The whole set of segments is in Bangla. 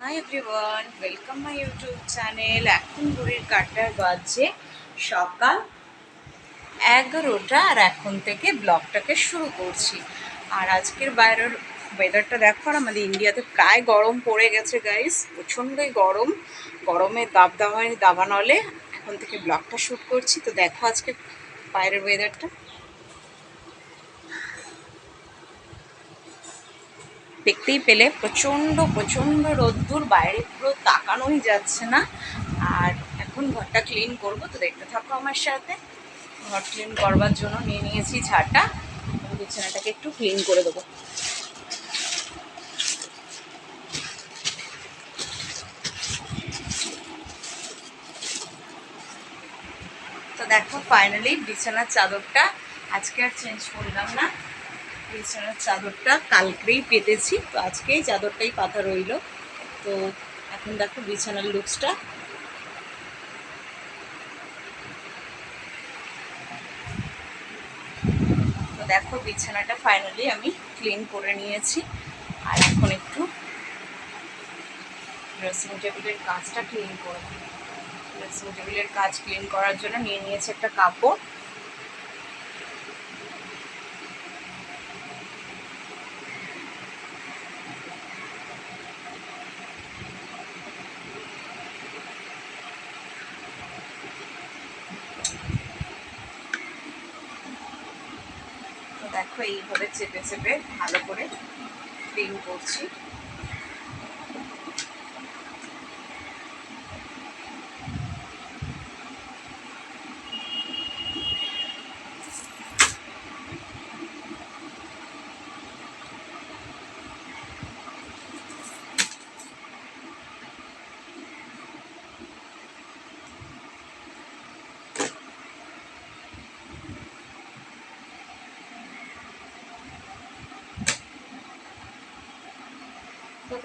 Hi everyone welcome my YouTube channel এখন ঘড়ির কাটার বাজে সকাল। এগারোটা আর এখন থেকে ব্লগটাকে শুরু করছি। আর আজকের বাইরের ওয়েদারটা দেখো, আর আমাদের ইন্ডিয়াতে প্রায় গরম পড়ে গেছে গাইস প্রচণ্ডই গরম। গরমে দাব দাবায় দাবানলে এখন থেকে ব্লগটা শ্যুট করছি। তো দেখো আজকে বাইরের ওয়েদারটা দেখতেই পেলে প্রচণ্ড প্রচণ্ড রোদ্দুর, বাইরে পুরো তাকানোই যাচ্ছে না। আর এখন ঘরটা ক্লিন করব, তো দেখতে থাকো আমার সাথে। ঘর ক্লিন করবার জন্য নিয়ে নিয়েছি এবং বিছানাটাকে একটু ক্লিন করে দেবো। তো দেখো ফাইনালি বিছানার চাদরটা আজকে আর চেঞ্জ করলাম না। বিছানার চাদরটা কালকেই পেতেছি। তো আজকেই চাদরটাই পাতা রইল। তো এখন দেখো বিছানার লুকসটা। তো দেখো বিছানাটা ফাইনালি আমি ক্লিন করে নিয়েছি। আর এখন একটু ড্রেসিং টেবিলের কাজটা ক্লিন করে ড্রেসিং টেবিলের কাজ ক্লিন করার জন্য নিয়ে নিয়েছি একটা কাপড়। এইভাবে চেপে চেপে ভালো করে ক্রিম করছি।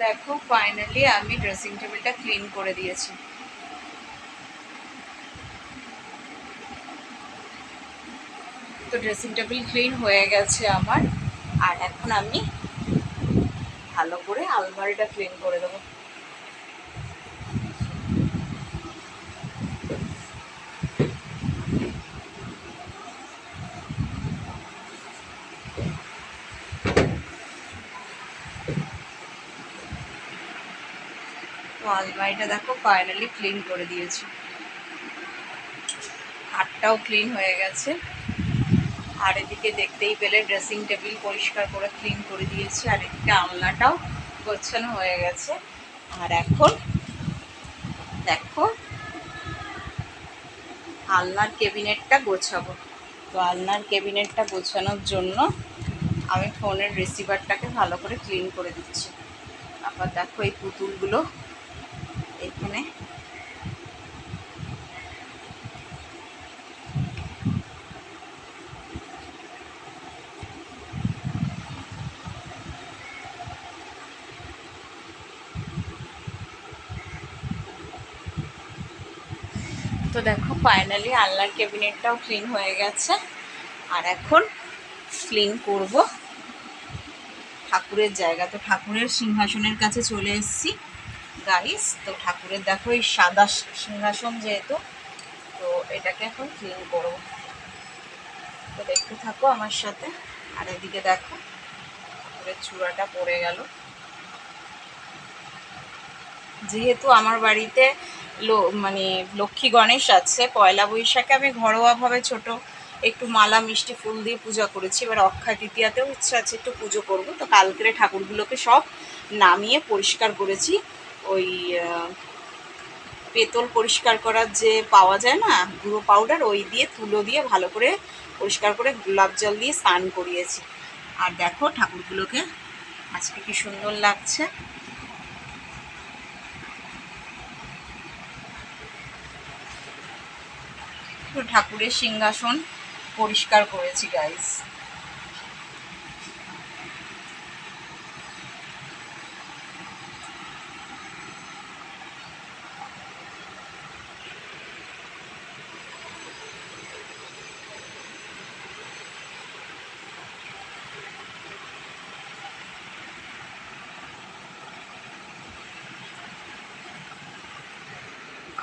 দেখো ফাইনালি আমি ড্রেসিং টেবিলটা ক্লিন করে দিয়েছি। তো ড্রেসিং টেবিল ক্লিন হয়ে গেছে আমার। আর এখন আমি ভালো করে আলমারিটা ক্লিন করে দেবো। আলমারিটা দেখো ফাইনালি ক্লিন করে দিয়েছি। খাটটাও ক্লিন হয়ে গেছে। আর এদিকে দেখতেই পেলে ড্রেসিং টেবিল পরিষ্কার করে ক্লিন করে দিয়েছি, আর এদিকে আলনাটাও গোছানো হয়ে গেছে। আর এখন দেখো, আলনার কেবিনেটটা গোছাবো। তো আলনার কেবিনেটটা গোছানোর জন্য আমি ফোনের রিসিভারটাকে ভালো করে ক্লিন করে দিচ্ছি। আবার দেখো এই পুতুলগুলো এখানে তো দেখো ফাইনালি আলনার ক্যাবিনেটটাও ক্লিন হয়ে গেছে। আর এখন ক্লিন করব। ঠাকুরের জায়গা, তো ঠাকুরের সিংহাসনের কাছে চলে এসেছি। গাইস তো ঠাকুরের দেখো এই সাদা সিংহাসন যেহেতু, তো এটাকে এখন ক্লিন করব। তো দেখতে থাকো আমার সাথে, আর এদিকে দেখো, ঠাকুরের চূড়াটা পড়ে গেল। যেহেতু আমার বাড়িতে মানে লক্ষ্মী গণেশ আছে, পয়লা বৈশাখে আমি ঘরোয়াভাবে ছোট, একটু মালা, মিষ্টি, ফুল দিয়ে পূজা করেছি, এবার অক্ষয় তৃতীয়াতেও ইচ্ছা আছে একটু পুজো করব, তো কালকের ঠাকুরগুলোকে সব নামিয়ে পরিষ্কার করেছি। ওই পেতল পরিষ্কার করার যে পাওয়া যায় না, গুঁড়ো পাউডার ওই দিয়ে তুলো দিয়ে ভালো করে পরিষ্কার করে গোলাপ জল দিয়ে স্নান করিয়েছি। আর দেখো ঠাকুরগুলোকে আজকে কি সুন্দর লাগছে। ঠাকুরের সিংহাসন পরিষ্কার করেছি গাইস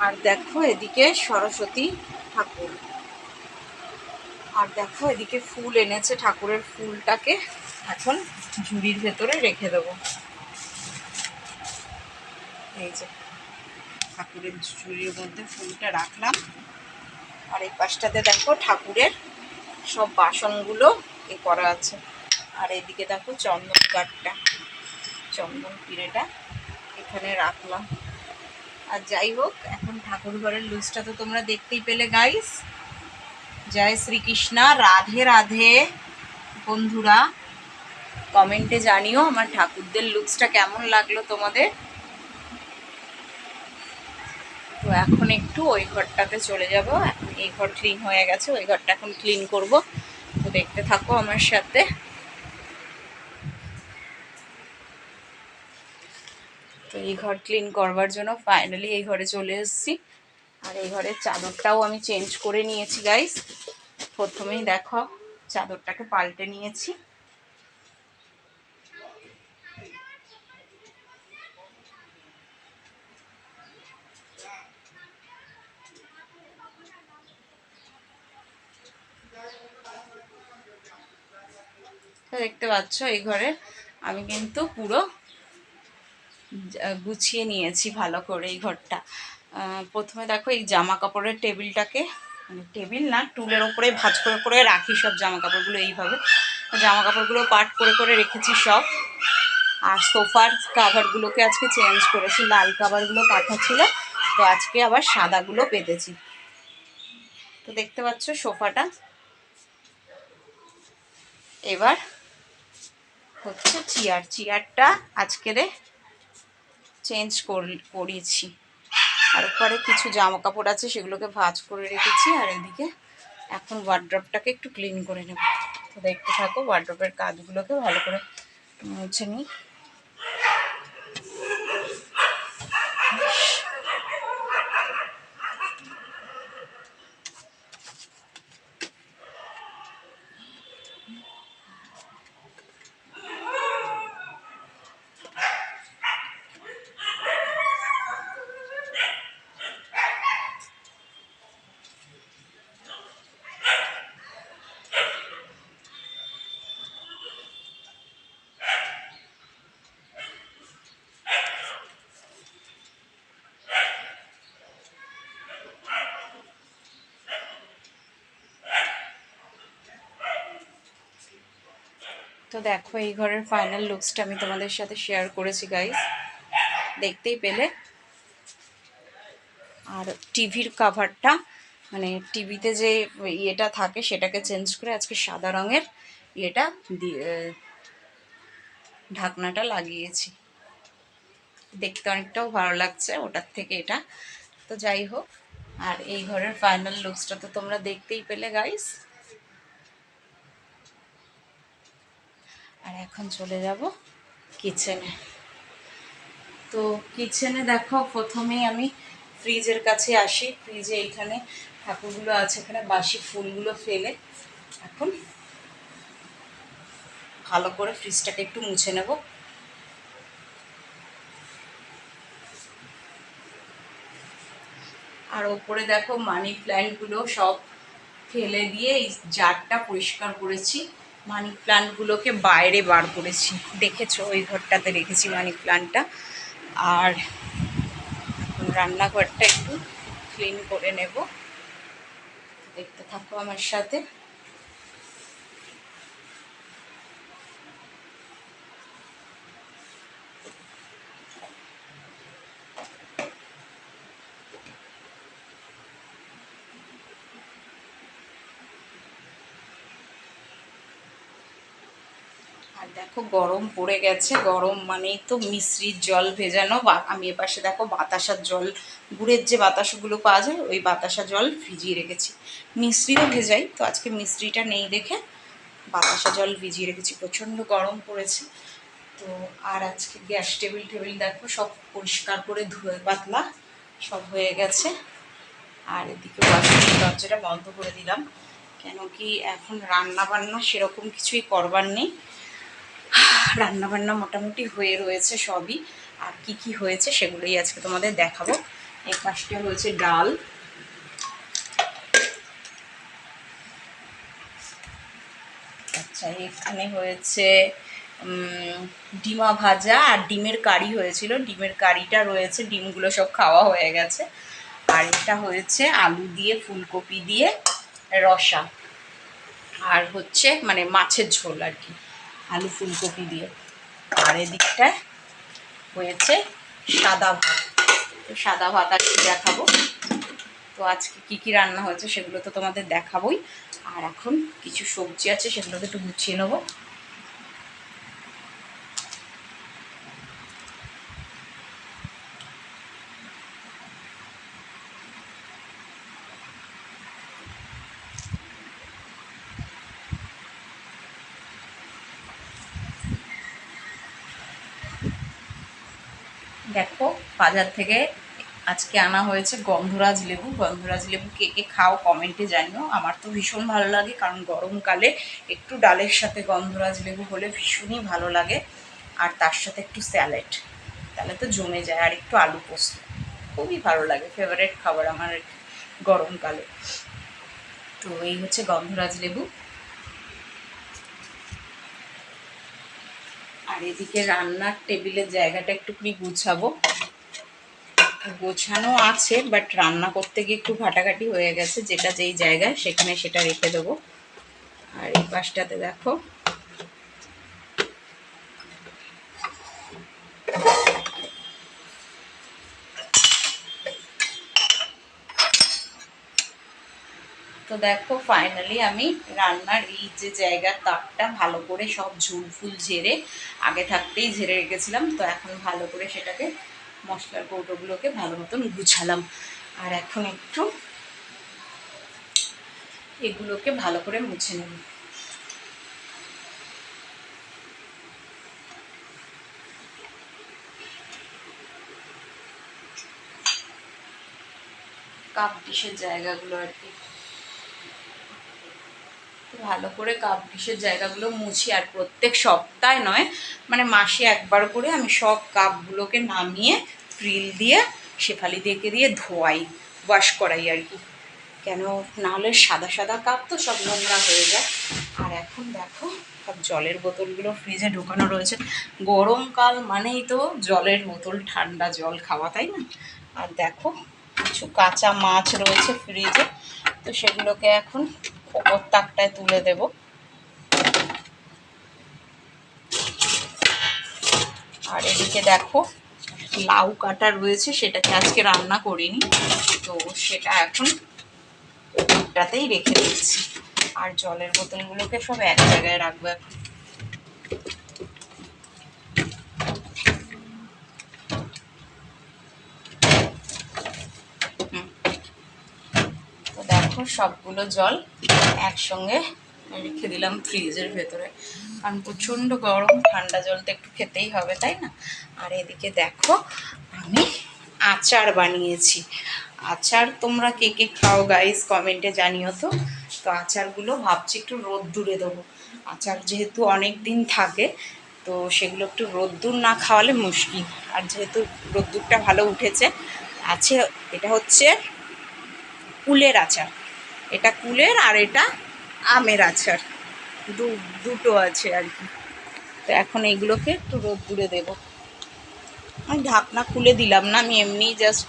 আর দেখো এদিকে সরস্বতী ঠাকুর। আর দেখো এদিকে ফুল এনেছে, ঠাকুরের ফুলটাকে এখন ঝুড়ির ভেতরে রেখে দেবো। এই যে, ঠাকুরের ঝুড়ির মধ্যে ফুলটা রাখলাম। আর এই পাশটাতে দেখো ঠাকুরের সব বাসনগুলো এ করা আছে। আর এদিকে দেখো চন্দন কাঠটা, চন্দন পিড়েটা এখানে রাখলাম। আর যাই হোক, এখন ঠাকুর ঘরের লুজটা তো তোমরা দেখতেই পেলে গাইস জয় শ্রীকৃষ্ণা, রাধে রাধে। বন্ধুরা, কমেন্টে জানিও আমার ঠাকুরদের লুকসটা কেমন লাগল তোমাদের। তো এখন একটু ওই ঘরটাতে চলে যাব। এখন এই ঘর ক্লিন হয়ে গেছে, ওই ঘরটা এখন ক্লিন করব। তো দেখতে থাকো আমার সাথে। তো এই ঘর ক্লিন করবার জন্য ফাইনালি এই ঘরে চলে এসেছি। আর এই ঘরের চাদরটাও আমি চেঞ্জ করে নিয়েছি গাইস প্রথমেই দেখো, চাদরটাকে পাল্টে নিয়েছি। দেখতে পাচ্ছ, এই ঘরে আমি কিন্তু পুরো গুছিয়ে নিয়েছি ভালো করে এই ঘরটা। প্রথমে দেখো এই জামা কাপড়ের টেবিলটাকে মানে টেবিল না, টুলের ওপরে ভাজ করে করে রাখি সব জামা কাপড়গুলো এইভাবে। জামা কাপড়গুলো পাট করে করে রেখেছি সব। আর সোফার কাভারগুলোকে আজকে চেঞ্জ করেছি, লাল কাভারগুলো পাঠা ছিল, তো আজকে আবার সাদাগুলো পেতেছি তো দেখতে পাচ্ছ সোফাটা। এবার হচ্ছে চেয়ার চেয়ারটা আজকেরে চেঞ্জ করিয়েছি। আর কিছু জামা কাপড় আছে, সেগুলোকে ভাজ করে রেখেছি, আর এদিকে এখন ওয়ার্ড্রপটাকে একটু ক্লিন করে নেব। তো দেখতে থাকো ওয়ার্ড্রপের কাজগুলোকে ভালো করে মুছে নিই। তো দেখো, এই ঘরের ফাইনাল লুকসটা আমি তোমাদের সাথে শেয়ার করেছি গাইস দেখতেই পেলে। আর টিভির কাভারটা মানে টিভিতে যে ইয়েটা থাকে, সেটাকে চেঞ্জ করে আজকে সাদা রঙের ইয়েটা দিয়ে ঢাকনাটা লাগিয়েছি। দেখতে অনেকটাও ভালো লাগছে ওটার থেকে এটা। তো যাই হোক, আর এই ঘরের ফাইনাল লুকসটা তো তোমরা দেখতেই পেলে গাইস আর এখন চলে যাব কিচেনে তো কিচেনে দেখো, প্রথমেই আমি ফ্রিজের কাছে আসি। ফ্রিজে এইখানে ঠাকুরগুলো আছে, এখানে বাসি ফুলগুলো ফেলে এখন ভালো করে ফ্রিজটাকে একটু মুছে নেব। আর ওপরে দেখো মানি প্ল্যান্টগুলো সব ফেলে দিয়ে এই জারটা পরিষ্কার করেছি। মানি প্লান্টগুলোকে বাইরে বার করেছি। দেখেছ, ওই ঘরটাতে রেখেছি মানি প্লান্টটা আর এখন রান্নাঘরটা একটু ক্লিন করে নেব। দেখতে থাকো আমার সাথে। আর দেখো গরম পড়ে গেছে, গরম মানেই তো মিশ্রির জল ভেজানো। বা- আমি এপাশে দেখো বাতাসার জল, গুড়ের যে বাতাসাগুলো পাওয়া যায়, ওই বাতাসা জল ভিজিয়ে রেখেছি। মিশ্রিও ভেজাই, তো আজকে মিশ্রিটা নেই দেখে বাতাসা জল ভিজিয়ে রেখেছি। প্রচণ্ড গরম পড়েছে। তো আর আজকে গ্যাস টেবিল টেবিল দেখো, সব পরিষ্কার করে ধুয়ে পাতলা সব হয়ে গেছে। আর এদিকে ওয়াশরুমের দরজাটা বন্ধ করে দিলাম। কেন কি এখন রান্না বান্না সেরকম কিছুই করবার নেই। রান্নাবান্না মোটামুটি হয়ে রয়েছে সবই। আর কি কি হয়েছে সেগুলোই আজকে তোমাদের দেখাবো। এই পাশটা হয়েছে ডাল। আচ্ছা এখানে হয়েছে ডিমা ভাজা আর ডিমের কারি হয়েছিল। ডিমের কারিটা রয়েছে, ডিমগুলো সব খাওয়া হয়ে গেছে। আর এটা হয়েছে আলু দিয়ে, ফুলকপি দিয়ে রসা। আর হচ্ছে মানে মাছের ঝোল আর কি। আলু ফুলকপি দিয়ে। আর এদিকটায় হয়েছে সাদা ভাত। সাদা ভাত আর কি দেখাবো? তো আজকে কি কি রান্না হয়েছে সেগুলো তো তোমাদের দেখাবোই। আর এখন কিছু সবজি আছে সেগুলোকে একটু গুছিয়ে নেব। দেখো, বাজার থেকে আজকে আনা হয়েছে গন্ধরাজ লেবু। গন্ধরাজ লেবু কে কে খাও কমেন্টে জানিও। আমার তো ভীষণ ভালো লাগে, কারণ গরমকালে একটু ডালের সাথে গন্ধরাজ লেবু হলে ভীষণই ভালো লাগে, আর তার সাথে একটু স্যালাড। তাহলে তো জমে যায়, আর একটু আলু পোস্ত। খুবই ভালো লাগে ফেভারেট খাবার আমার গরমকালে। তো এই হচ্ছে গন্ধরাজ লেবু। আর এদিকে রান্নার টেবিলের জায়গাটা একটুখানি গুছাবো। গোছানো আছে বাট রান্না করতে গিয়ে একটু ঘাটাঘাটি হয়ে গেছে, যেটা যেই জায়গায় সেখানে সেটা রেখে দেবো। আর এই পাশটাতে দেখো দেখো ফাইনালি আমি রান্নার এই যে জায়গার তাকটা ভালো করে সব ঝুল ফুল ঝেড়ে আগে থাকতেই ঝেড়ে রেখেছিলাম। তো এখন ভালো করে সেটাকে মশলার কৌটোগুলোকে ভালো মতন গুছালাম। আর এখন একটু এগুলোকে ভালো করে মুছে নেব। কাপ ডিশের জায়গাগুলো আর কি। ভালো করে কাপ ডিশের জায়গাগুলো মুছি, আর প্রত্যেক সপ্তাহে নয় মানে মাসে একবার করে আমি সব কাপগুলোকে নামিয়ে ফ্রিল দিয়ে, শেফালি দিয়ে দিয়ে ধোয়াই, ওয়াশ করাই আর কি। কেন নাহলে সাদা সাদা কাপ তো সব নোংরা হয়ে যায়। আর এখন দেখো, সব জলের বোতলগুলো ফ্রিজে ঢোকানো রয়েছে। গরমকাল মানেই তো জলের বোতল, ঠান্ডা জল খাওয়া, তাই না? আর দেখো, কিছু কাঁচা মাছ রয়েছে ফ্রিজে, তো সেগুলোকে এখন ওপর তাকটায় তুলে দেব। আর এদিকে দেখো, লাউ কাটা রয়েছে, সেটাকে আজকে রান্না করিনি। তো সেটা এখন ওটাতেই রেখে দিচ্ছি। আর জলের বোতলগুলোকে সব এক জায়গায় রাখব এখন তো দেখো সবগুলো জল একসঙ্গে রেখে দিলাম ফ্রিজের ভেতরে। কারণ প্রচণ্ড গরম, ঠান্ডা জল তো একটু খেতেই হবে, তাই না? আর এদিকে দেখো, আমি আচার বানিয়েছি। আচার তোমরা কে কে খাও গাইস কমেন্টে জানিও তো। তো আচারগুলো ভাবছি একটু রোদ দূরে দেবো। আচার যেহেতু অনেক দিন থাকে, তো সেগুলো একটু রোদ্দুর না খাওয়ালে মুশকিল। আর যেহেতু রোদ্দুরটা ভালো উঠেছে, আছে, এটা হচ্ছে কুলের আচার। এটা কুলের আর এটা আমের আচার। দু, দুটো আছে আর কি। তো এখন এইগুলোকে একটু রোদ্দুরে দেবো। আমি ঢাকনা খুলে দিলাম না, আমি এমনি জাস্ট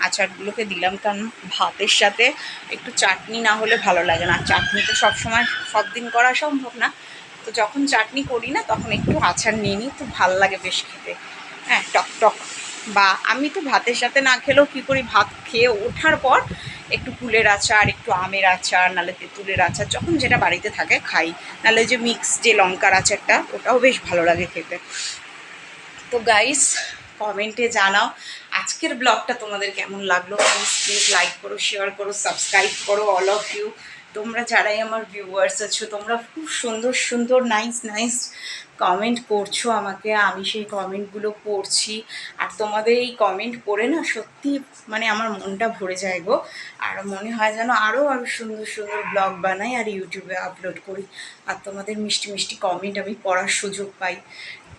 আচারগুলোকে দিলাম, কারণ ভাতের সাথে একটু চাটনি না হলে ভালো লাগে না। চাটনি তো সবসময় সব দিন করা সম্ভব না। তো যখন চাটনি করি না, তখন একটু আচার নিয়ে নিই তো ভালো লাগে বেশ খেতে। হ্যাঁ টক টক। বা আমি তো ভাতের সাথে না খেলেও কী করি, ভাত খেয়ে ওঠার পর একটু কুলের আচার, একটু আমের আচার, নাহলে তেঁতুলের আচার, যখন যেটা বাড়িতে থাকে খাই। নাহলে যে মিক্স যে লঙ্কার আচারটা, ওটাও বেশ ভালো লাগে খেতে। তো গাইস কমেন্টে জানাও আজকের ব্লগটা তোমাদের কেমন লাগল? প্লিজ প্লিজ লাইক করো শেয়ার করো সাবস্ক্রাইব করো অল অফ ইউ তোমরা যারাই আমার ভিউয়ার্স আছো, তোমরা খুব সুন্দর সুন্দর নাইস নাইস কমেন্ট করছ আমাকে, আমি সেই কমেন্টগুলো পড়ছি। আর তোমাদের এই কমেন্ট পড়ে না সত্যি মানে আমার মনটা ভরে যায় গো। আর মনে হয় যেন আরও আরও সুন্দর সুন্দর ব্লগ বানাই আর ইউটিউবে আপলোড করি। আর তোমাদের মিষ্টি মিষ্টি কমেন্ট আমি পড়ার সুযোগ পাই।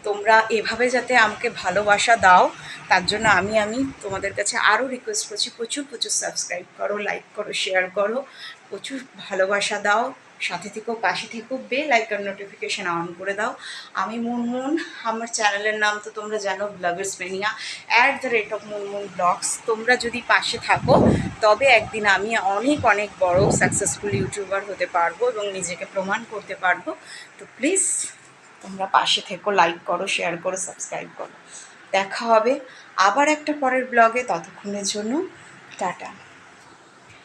তোমরা এভাবে যাতে আমাকে ভালোবাসা দাও, তার জন্য আমি আমি তোমাদের কাছে আরও রিকোয়েস্ট করছি, প্রচুর প্রচুর সাবস্ক্রাইব করো লাইক করো শেয়ার করো, প্রচুর ভালোবাসা দাও। সাথে থেকেও, পাশে থেকেও বেল আইকন নোটিফিকেশান অন করে দাও। আমি মুনমুন, আমার চ্যানেলের নাম তো তোমরা জানো bloggers mania at the rate of Munmun blogs তোমরা যদি পাশে থাকো, তবে একদিন আমি অনেক অনেক বড় সাকসেসফুল ইউটিউবার হতে পারব এবং নিজেকে প্রমাণ করতে পারব। তো প্লিজ তোমরা পাশে থেকো লাইক করো শেয়ার করো সাবস্ক্রাইব করো। দেখা হবে আবার একটা পরের ব্লগে ততক্ষণের জন্য, টাটা।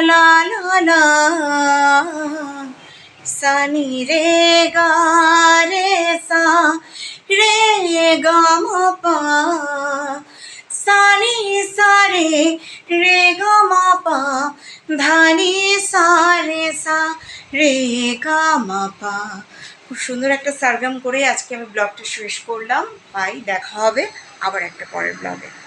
লা লা লা সানি রে গা, রে সা, রে গা, মা, পা। সানি সা, রে রে গা, মা, পা। ধানি সা, রে সা, রে গা, মা, পা। খুব সুন্দর একটা সারগাম করে আজকে আমি ব্লগটা শেষ করলাম। ভাই দেখা হবে আবার একটা পরের ব্লগে।